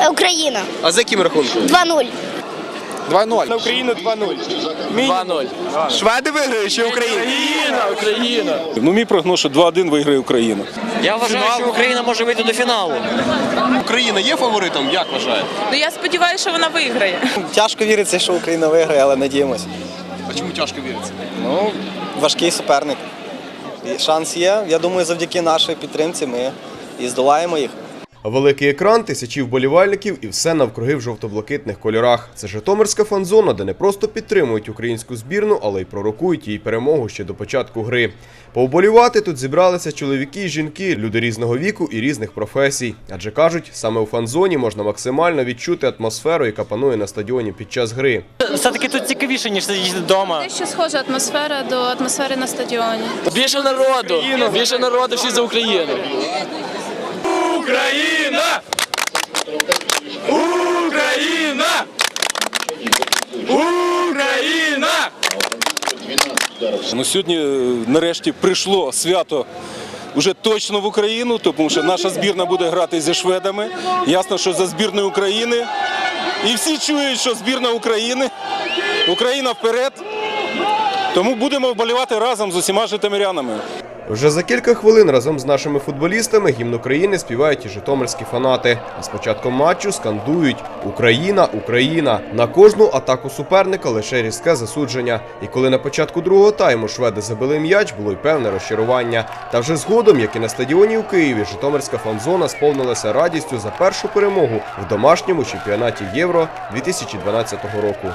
е, Україна. А за яким рахунком? 2-0. 2-0. На Україну 2-0. 2-0. Шведи виграють чи Україна? Україна, Україна. Ну, мій прогноз, що 2-1 виграє Україна. Я вважаю, що Україна може вийти до фіналу. Україна є фаворитом, як вважаєте? Ну я сподіваюся, що вона виграє. Тяжко віриться, що Україна виграє, але надіємося. А чому тяжко віриться? Ну, важкий суперник. Шанс є. Я думаю, завдяки нашій підтримці ми і здолаємо їх. Великий екран, тисячі вболівальників і все навкруги в жовто-блакитних кольорах. Це Житомирська фан-зона, де не просто підтримують українську збірну, але й пророкують її перемогу ще до початку гри. Повболівати тут зібралися чоловіки і жінки, люди різного віку і різних професій. Адже кажуть, саме у фан-зоні можна максимально відчути атмосферу, яка панує на стадіоні під час гри. Все-таки тут цікавіше, ніж сидіти вдома. Дещо схожа атмосфера до атмосфери на стадіоні. Більше народу, більше народу, всі за Україну. Україна! Україна! Україна! Ну, сьогодні е, нарешті прийшло свято вже точно в Україну, тому що наша збірна буде грати зі шведами. Ясно, що за збірною України. І всі чують, що збірна України. Україна вперед. Тому будемо вболівати разом з усіма житомирянами. Вже за кілька хвилин разом з нашими футболістами гімн України співають і житомирські фанати. А з початком матчу скандують Україна, Україна на кожну атаку суперника лише різке засудження. І коли на початку другого тайму шведи забили м'яч, було й певне розчарування. Та вже згодом, як і на стадіоні у Києві, житомирська фан-зона сповнилася радістю за першу перемогу в домашньому чемпіонаті Євро 2012 року.